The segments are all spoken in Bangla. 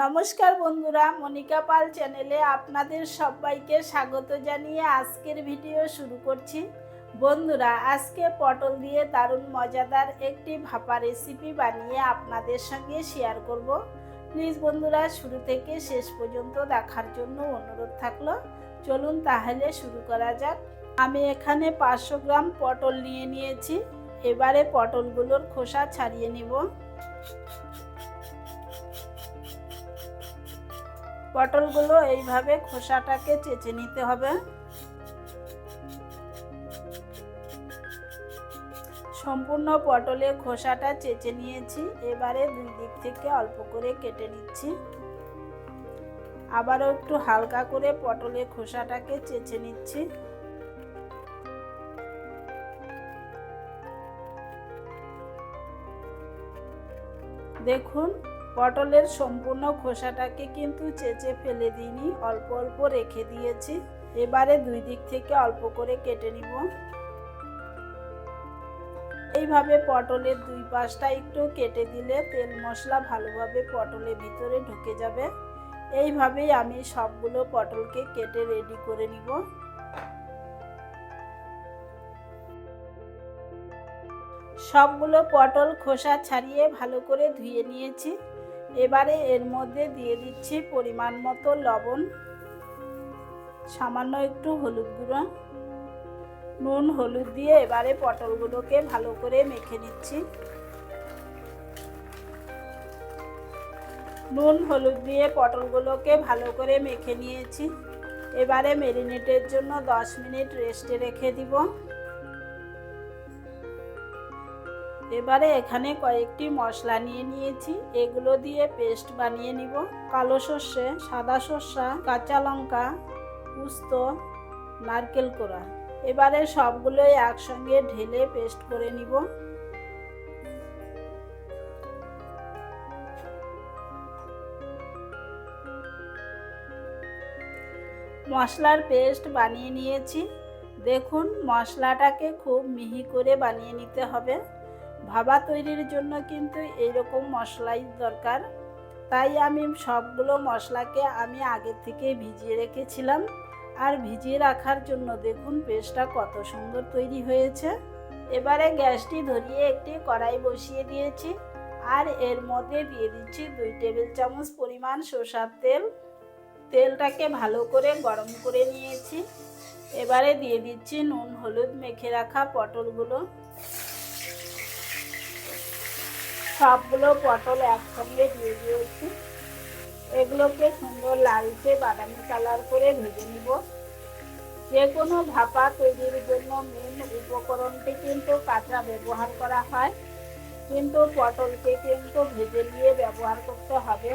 নমস্কার বন্ধুরা, মনিকা পাল চ্যানেলে আপনাদের সবাইকে স্বাগত জানিয়ে আজকের ভিডিও শুরু করছি। বন্ধুরা, আজকে পটল দিয়ে দারুণ মজাদার একটি ভাপা রেসিপি বানিয়ে আপনাদের সঙ্গে শেয়ার করব। প্লিজ বন্ধুরা, শুরু থেকে শেষ পর্যন্ত দেখার জন্য অনুরোধ থাকল। চলুন তাহলে শুরু করা যাক। আমি এখানে পাঁচশো গ্রাম পটল নিয়ে নিয়েছি। এবারে পটলগুলোর খোসা ছাড়িয়ে নিব। পটলগুলো এইভাবে খোসাটাকে চেঁচে নিতে হবে। সম্পূর্ণ পটলে খোসাটা চেঁচে নিয়েছি, এবারে দুই দিক থেকে অল্প করে কেটে নিচ্ছি। আবারও একটু হালকা করে পটলে খোসাটাকে চেঁচে নিচ্ছি। দেখুন পটলের সম্পূর্ণ খোসাটাকে কিন্তু চেঁচে ফেলে দিইনি, অল্প অল্প রেখে দিয়েছি। এবারে দুই দিক থেকে অল্প করে কেটে নিব। এইভাবে পটলের দুই পাশটা একটু কেটে দিলে তেল মশলা ভালোভাবে পটলের ভিতরে ঢুকে যাবে। এইভাবেই আমি সবগুলো পটলকে কেটে রেডি করে নিব। সবগুলো পটল খোসা ছাড়িয়ে ভালো করে ধুয়ে নিয়েছি। এবারে এর মধ্যে দিয়ে দিচ্ছি পরিমাণ মতো লবণ, সামান্য একটু হলুদ গুঁড়ো, নুন, হলুদ দিয়ে এবারে পটলগুলোকে ভালো করে মেখে নিচ্ছি। নুন, হলুদ দিয়ে পটলগুলোকে ভালো করে মেখে নিয়েছি। এবারে মেরিনেটের জন্য 10 মিনিট রেস্টে রেখে দিব। এবারে এখানে কয়েকটি মশলা নিয়ে নিয়েছি। এগুলো দিয়ে পেস্ট বানিয়ে নিব। কালো সর্ষে, সাদা সর্ষা, কাঁচা লঙ্কা পুস্ত নারকেল কোড়া। এবারে সবগুলোই একসঙ্গে ঢেলে পেস্ট করে নিব। মশলার পেস্ট বানিয়ে নিয়েছি। দেখুন, মশলাটাকে খুব মিহি করে বানিয়ে নিতে হবে। ভাবা তৈরির জন্য কিন্তু এইরকম মশলাই দরকার। তাই আমি সবগুলো মশলাকে আমি আগে থেকে ভিজিয়ে রেখেছিলাম। আর ভিজিয়ে রাখার জন্য দেখুন পেস্টটা কত সুন্দর তৈরি হয়েছে। এবারে গ্যাসটি ধরিয়ে একটি কড়াই বসিয়ে দিয়েছি। আর এর মধ্যে দিয়ে দিচ্ছি দুই টেবিল চামচ পরিমাণ সরষার তেল। তেলটাকে ভালো করে গরম করে নিয়েছি। এবারে দিয়ে দিচ্ছি নুন, হলুদ মেখে রাখা পটলগুলো। সবগুলো পটল একসঙ্গে দিয়ে দিয়েছি। এগুলোকে সুন্দর লালচে বাদামি কালার করে ভেজে নিব। যে কোনো ভাপা তৈরির জন্য মেন উপকরণটি কিন্তু কাঁচা ব্যবহার করা হয়। কিন্তু পটলকে কিন্তু ভেজে নিয়ে ব্যবহার করতে হবে।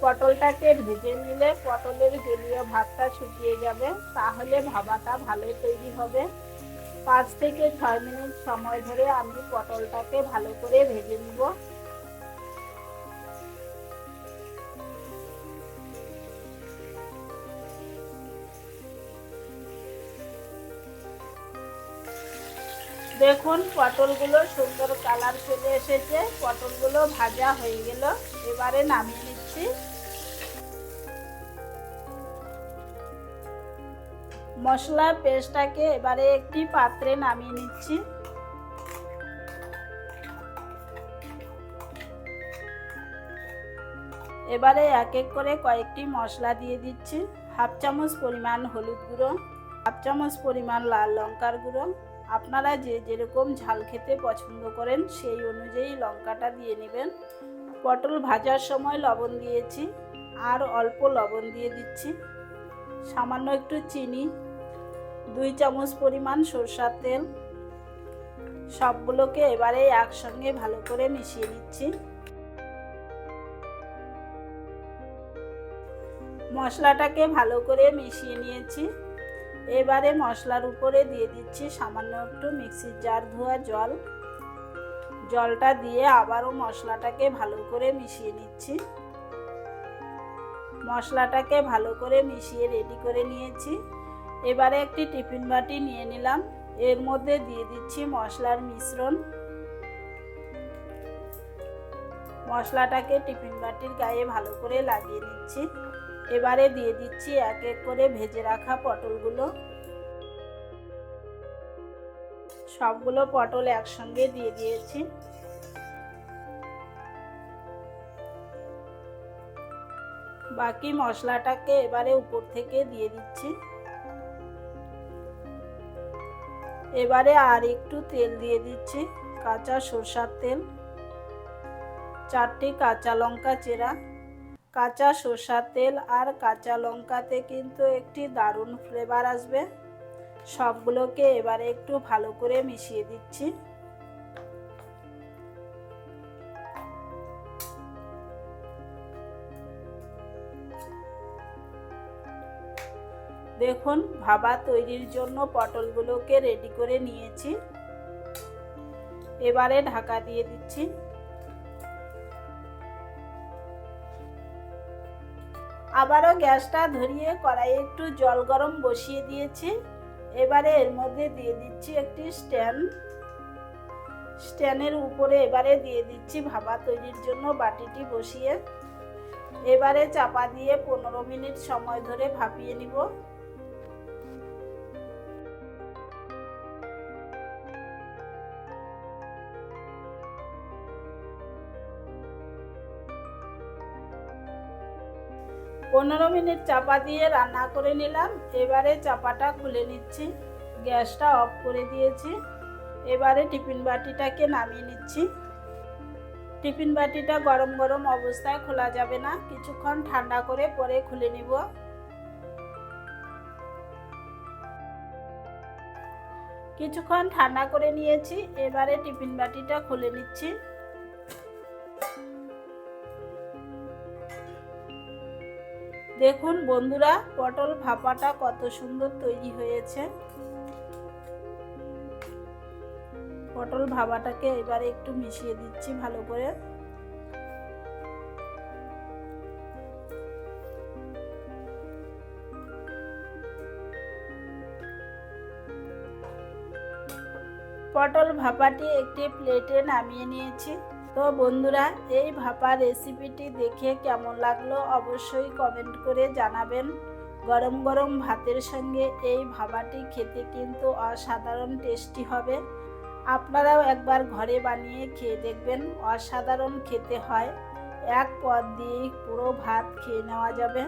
পটলটাকে ভেজে নিলে পটলের জলীয় ভাতটা শুকিয়ে যাবে, তাহলে ভাবাটা ভালো তৈরি হবে। পাঁচ থেকে ছয় মিনিট সময় ধরে আমি পটলটাকে ভালো করে ভেজে নিব। দেখুন, পটলগুলো সুন্দর কালার চলে এসেছে। পটলগুলো ভাজা হয়ে গেল। এবারে নামিয়ে নিচ্ছি। মশলা পেস্টটাকে এবারে একটি পাত্রে নামিয়ে নিচ্ছি। এবারে এক এক করে কয়েকটি মশলা দিয়ে দিচ্ছি। হাফ চামচ পরিমাণ হলুদ গুঁড়ো, হাফ চামচ পরিমাণ লাল লঙ্কার গুঁড়ো আপনারা যে যেরকম ঝাল খেতে পছন্দ করেন, সেই অনুযায়ী লঙ্কাটা দিয়ে নেবেন। পটল ভাজার সময় লবণ দিয়েছি, আর অল্প লবণ দিয়ে দিচ্ছি। সামান্য একটু চিনি, দুই চামচ পরিমাণ সরষার তেল। সবগুলোকে এবারে একসঙ্গে ভালো করে মিশিয়ে নিচ্ছি। মশলাটাকে ভালো করে মিশিয়ে নিয়েছি। এবারে মশলার উপরে দিয়ে দিচ্ছি সামান্য একটু মিক্সির জার ধোয়া জল। জলটা দিয়ে আবারও মশলাটাকে ভালো করে মিশিয়ে নিচ্ছি। মশলাটাকে ভালো করে মিশিয়ে রেডি করে নিয়েছি। এবারে একটি টিফিন বাটি নিয়ে নিলাম। এর মধ্যে দিয়ে দিচ্ছি মশলার মিশ্রণ। মশলাটাকে টিফিন বাটির গায়ে ভালো করে লাগিয়ে নিচ্ছি। এবারে দিয়ে দিচ্ছি এক এক করে ভেজে রাখা পটলগুলো। সবগুলো পটল একসঙ্গে দিয়ে দিয়েছি। বাকি মশলাটাকে এবারে উপর থেকে দিয়ে দিচ্ছি। এবারে আর একটু তেল দিয়ে দিচ্ছি, কাঁচা সরষার তেল। চারটি কাঁচা লঙ্কা চেরা। কাঁচা সরষার তেল আর কাঁচা লঙ্কাতে কিন্তু একটি দারুণ ফ্লেভার আসবে। সবগুলোকে এবারে একটু ভালো করে মিশিয়ে দিচ্ছি। দেখুন ভাবা তৈরির জন্য পটলগুলোকে রেডি করে নিয়েছি। এবারে ঢাকা দিয়ে দিচ্ছি। আবারও গ্যাসটা ধরিয়ে কড়াইয়ে একটু জল গরম বসিয়ে দিয়েছি। এবারে এর মধ্যে দিয়ে দিচ্ছি একটি স্ট্যান্ড। স্ট্যান্ডের উপরে এবারে দিয়ে দিচ্ছি ভাবা তৈরির জন্য বাটিটি বসিয়ে। এবারে চাপা দিয়ে পনেরো মিনিট সময় ধরে ভাপিয়ে নিব। পনেরো মিনিট চাপা দিয়ে রান্না করে নিলাম। এবারে চাপাটা খুলে নিচ্ছি। গ্যাসটা অফ করে দিয়েছি। এবারে টিফিন বাটিটাকে নামিয়ে নিচ্ছি। টিফিন বাটিটা গরম গরম অবস্থায় খোলা যাবে না। কিছুক্ষণ ঠান্ডা করে পরে খুলে নিব। কিছুক্ষণ ঠান্ডা করে নিয়েছি। এবারে টিফিন বাটিটা খুলে নিচ্ছি। দেখুন বন্ধুরা, পটল ভাপাটা কত সুন্দর তৈরি হয়েছে। পটল ভাবাটাকে এবারে একটু মিশিয়ে দিচ্ছি ভালো করে। পটল ভাপাটি একটি প্লেটে নামিয়ে নিয়েছি। তো বন্ধুরা, এই ভাপা রেসিপিটি দেখে কেমন লাগল অবশ্যই কমেন্ট করে জানাবেন। গরম গরম ভাতের সঙ্গে এই ভাবাটি খেতে কিন্তু অসাধারণ টেস্টি হবে। আপনারাও একবার ঘরে বানিয়ে খেয়ে দেখবেন, অসাধারণ খেতে হয়। এক পদ দিয়েই পুরো ভাত খেয়ে নেওয়া যাবে।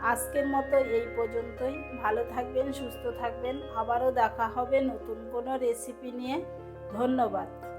আজকের মতো এই পর্যন্তই। ভালো থাকবেন, সুস্থ থাকবেন। আবারও দেখা হবে নতুন কোনো রেসিপি নিয়ে। ধন্যবাদ।